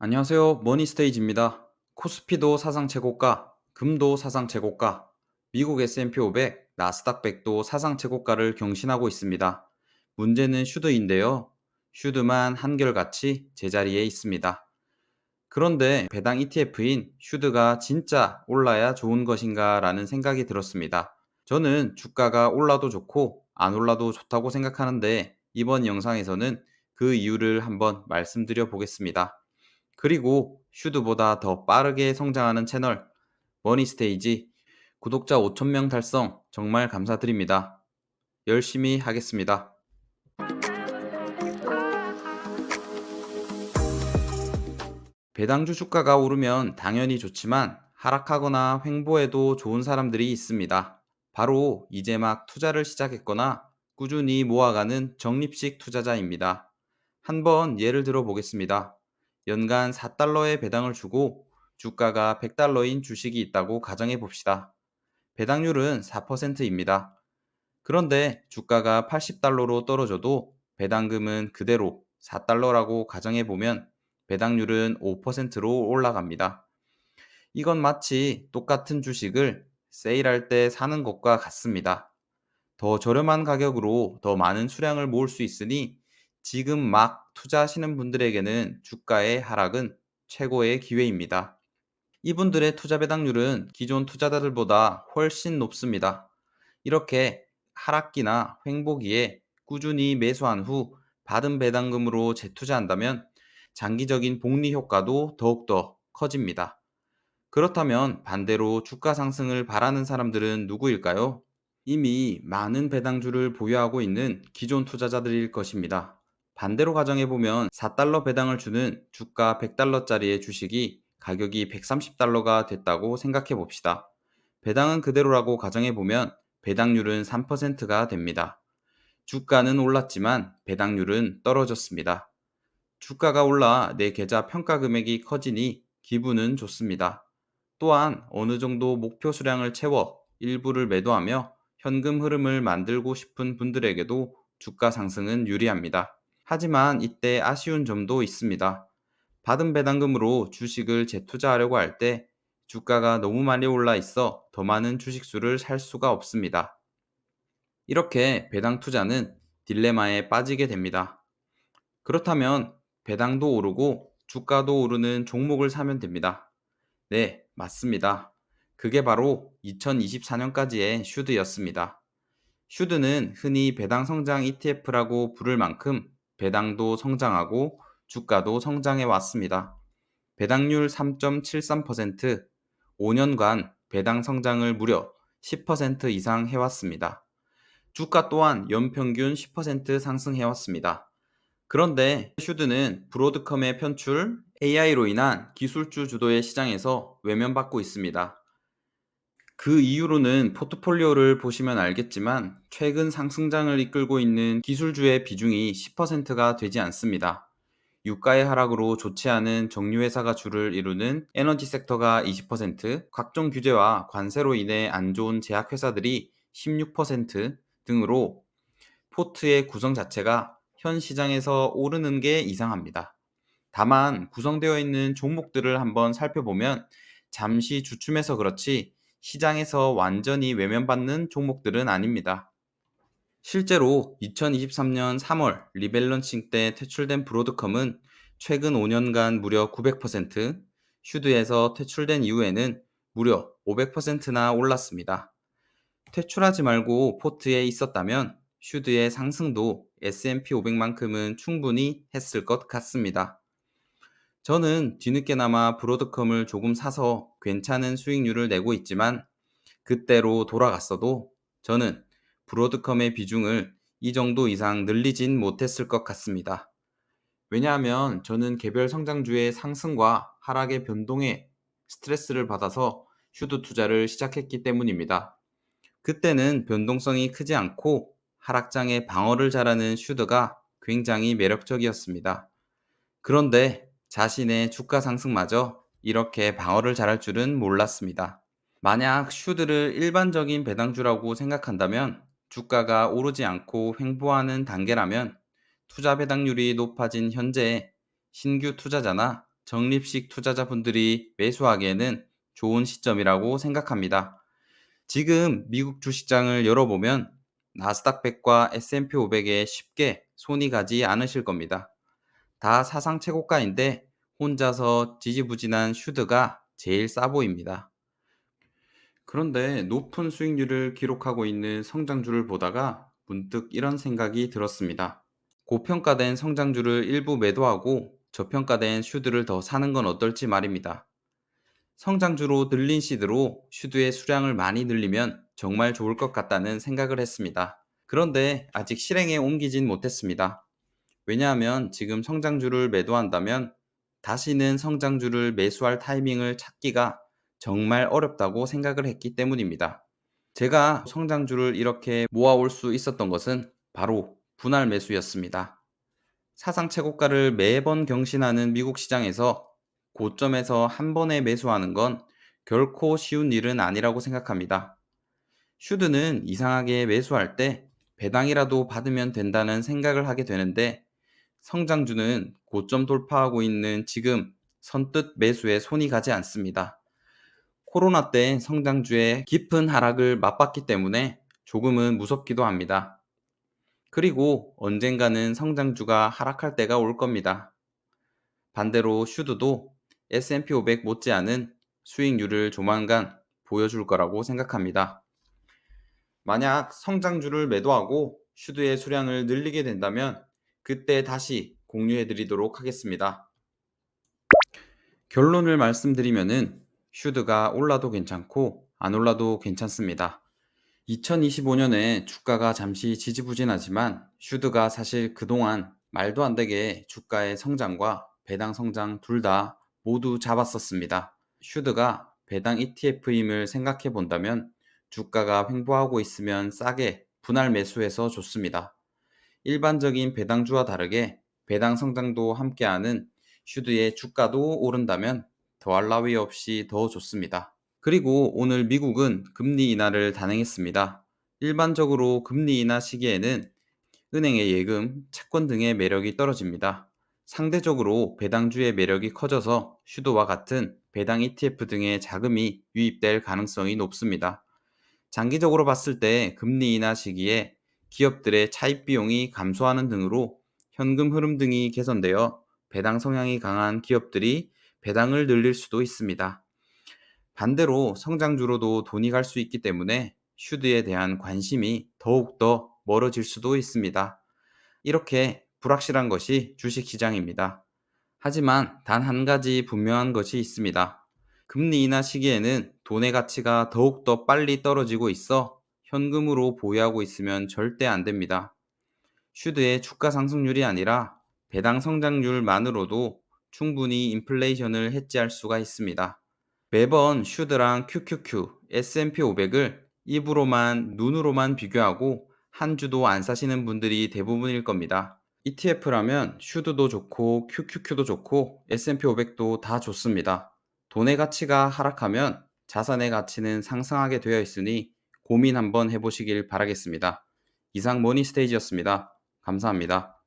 안녕하세요. 머니스테이지입니다. 코스피도 사상 최고가, 금도 사상 최고가, 미국 S&P 500, 나스닥 100도 사상 최고가를 경신하고 있습니다. 문제는 슈드인데요. 슈드만 한결같이 제자리에 있습니다. 그런데 배당 ETF인 슈드가 진짜 올라야 좋은 것인가 라는 생각이 들었습니다. 저는 주가가 올라도 좋고 안 올라도 좋다고 생각하는데 이번 영상에서는 그 이유를 한번 말씀드려 보겠습니다. 그리고 슈드보다 더 빠르게 성장하는 채널 머니스테이지 구독자 5,000명 달성 정말 감사드립니다. 열심히 하겠습니다. 배당주 주가가 오르면 당연히 좋지만 하락하거나 횡보해도 좋은 사람들이 있습니다. 바로 이제 막 투자를 시작했거나 꾸준히 모아가는 적립식 투자자입니다. 한번 예를 들어 보겠습니다. 연간 4달러의 배당을 주고 주가가 100달러인 주식이 있다고 가정해 봅시다. 배당률은 4%입니다. 그런데 주가가 80달러로 떨어져도 배당금은 그대로 4달러라고 가정해 보면 배당률은 5%로 올라갑니다. 이건 마치 똑같은 주식을 세일할 때 사는 것과 같습니다. 더 저렴한 가격으로 더 많은 수량을 모을 수 있으니 지금 막 투자하시는 분들에게는 주가의 하락은 최고의 기회입니다. 이분들의 투자 배당률은 기존 투자자들보다 훨씬 높습니다. 이렇게 하락기나 횡보기에 꾸준히 매수한 후 받은 배당금으로 재투자한다면 장기적인 복리 효과도 더욱더 커집니다. 그렇다면 반대로 주가 상승을 바라는 사람들은 누구일까요? 이미 많은 배당주를 보유하고 있는 기존 투자자들일 것입니다. 반대로 가정해보면 4달러 배당을 주는 주가 100달러짜리의 주식이 가격이 130달러가 됐다고 생각해 봅시다. 배당은 그대로라고 가정해보면 배당률은 3%가 됩니다. 주가는 올랐지만 배당률은 떨어졌습니다. 주가가 올라 내 계좌 평가 금액이 커지니 기분은 좋습니다. 또한 어느 정도 목표 수량을 채워 일부를 매도하며 현금 흐름을 만들고 싶은 분들에게도 주가 상승은 유리합니다. 하지만 이때 아쉬운 점도 있습니다. 받은 배당금으로 주식을 재투자하려고 할 때 주가가 너무 많이 올라 있어 더 많은 주식수를 살 수가 없습니다. 이렇게 배당 투자는 딜레마에 빠지게 됩니다. 그렇다면 배당도 오르고 주가도 오르는 종목을 사면 됩니다. 네, 맞습니다. 그게 바로 2024년까지의 슈드였습니다. 슈드는 흔히 배당 성장 ETF라고 부를 만큼 배당도 성장하고 주가도 성장해 왔습니다. 배당률 3.73%, 5년간 배당 성장을 무려 10% 이상 해왔습니다. 주가 또한 연평균 10% 상승해 왔습니다. 그런데 슈드는 브로드컴의 편출, AI로 인한 기술주 주도의 시장에서 외면받고 있습니다. 그 이유로는 포트폴리오를 보시면 알겠지만 최근 상승장을 이끌고 있는 기술주의 비중이 10%가 되지 않습니다. 유가의 하락으로 좋지 않은 정유회사가 주를 이루는 에너지 섹터가 20%, 각종 규제와 관세로 인해 안 좋은 제약회사들이 16% 등으로 포트의 구성 자체가 현 시장에서 오르는 게 이상합니다. 다만 구성되어 있는 종목들을 한번 살펴보면 잠시 주춤해서 그렇지 시장에서 완전히 외면받는 종목들은 아닙니다. 실제로 2023년 3월 리밸런싱 때 퇴출된 브로드컴은 최근 5년간 무려 900%, 슈드에서 퇴출된 이후에는 무려 500%나 올랐습니다. 퇴출하지 말고 포트에 있었다면 슈드의 상승도 S&P 500만큼은 충분히 했을 것 같습니다. 저는 뒤늦게나마 브로드컴을 조금 사서 괜찮은 수익률을 내고 있지만 그때로 돌아갔어도 저는 브로드컴의 비중을 이 정도 이상 늘리진 못했을 것 같습니다. 왜냐하면 저는 개별 성장주의 상승과 하락의 변동에 스트레스를 받아서 슈드 투자를 시작했기 때문입니다. 그때는 변동성이 크지 않고 하락장에 방어를 잘하는 슈드가 굉장히 매력적이었습니다. 그런데 자신의 주가 상승마저 이렇게 방어를 잘할 줄은 몰랐습니다. 만약 슈드를 일반적인 배당주라고 생각한다면 주가가 오르지 않고 횡보하는 단계라면 투자 배당률이 높아진 현재 신규 투자자나 적립식 투자자분들이 매수하기에는 좋은 시점이라고 생각합니다. 지금 미국 주식장을 열어보면 나스닥 100과 S&P 500에 쉽게 손이 가지 않으실 겁니다. 다 사상 최고가인데 혼자서 지지부진한 슈드가 제일 싸 보입니다. 그런데 높은 수익률을 기록하고 있는 성장주를 보다가 문득 이런 생각이 들었습니다. 고평가된 성장주를 일부 매도하고 저평가된 슈드를 더 사는 건 어떨지 말입니다. 성장주로 들린 시드로 슈드의 수량을 많이 늘리면 정말 좋을 것 같다는 생각을 했습니다. 그런데 아직 실행에 옮기진 못했습니다. 왜냐하면 지금 성장주를 매도한다면 다시는 성장주를 매수할 타이밍을 찾기가 정말 어렵다고 생각을 했기 때문입니다. 제가 성장주를 이렇게 모아올 수 있었던 것은 바로 분할 매수였습니다. 사상 최고가를 매번 경신하는 미국 시장에서 고점에서 한 번에 매수하는 건 결코 쉬운 일은 아니라고 생각합니다. 슈드는 이상하게 매수할 때 배당이라도 받으면 된다는 생각을 하게 되는데 성장주는 고점 돌파하고 있는 지금 선뜻 매수에 손이 가지 않습니다. 코로나 때 성장주의 깊은 하락을 맛봤기 때문에 조금은 무섭기도 합니다. 그리고 언젠가는 성장주가 하락할 때가 올 겁니다. 반대로 슈드도 S&P 500 못지않은 수익률을 조만간 보여줄 거라고 생각합니다. 만약 성장주를 매도하고 슈드의 수량을 늘리게 된다면 그때 다시 공유해 드리도록 하겠습니다. 결론을 말씀드리면은 슈드가 올라도 괜찮고 안 올라도 괜찮습니다. 2025년에 주가가 잠시 지지부진하지만 슈드가 사실 그동안 말도 안 되게 주가의 성장과 배당 성장 둘 다 모두 잡았었습니다. 슈드가 배당 ETF임을 생각해 본다면 주가가 횡보하고 있으면 싸게 분할 매수해서 좋습니다. 일반적인 배당주와 다르게 배당 성장도 함께하는 슈드의 주가도 오른다면 더할 나위 없이 더 좋습니다. 그리고 오늘 미국은 금리 인하를 단행했습니다. 일반적으로 금리 인하 시기에는 은행의 예금, 채권 등의 매력이 떨어집니다. 상대적으로 배당주의 매력이 커져서 슈도와 같은 배당 ETF 등의 자금이 유입될 가능성이 높습니다. 장기적으로 봤을 때 금리 인하 시기에 기업들의 차입 비용이 감소하는 등으로 현금 흐름 등이 개선되어 배당 성향이 강한 기업들이 배당을 늘릴 수도 있습니다. 반대로 성장주로도 돈이 갈 수 있기 때문에 슈드에 대한 관심이 더욱더 멀어질 수도 있습니다. 이렇게 불확실한 것이 주식시장입니다. 하지만 단 한 가지 분명한 것이 있습니다. 금리 인하 시기에는 돈의 가치가 더욱더 빨리 떨어지고 있어 현금으로 보유하고 있으면 절대 안 됩니다. 슈드의 주가 상승률이 아니라 배당 성장률만으로도 충분히 인플레이션을 해지할 수가 있습니다. 매번 슈드랑 QQQ, S&P 500을 입으로만 눈으로만 비교하고 한 주도 안 사시는 분들이 대부분일 겁니다. ETF라면 슈드도 좋고 QQQ도 좋고 S&P 500도 다 좋습니다. 돈의 가치가 하락하면 자산의 가치는 상승하게 되어 있으니 고민 한번 해보시길 바라겠습니다. 이상 머니스테이지였습니다. 감사합니다.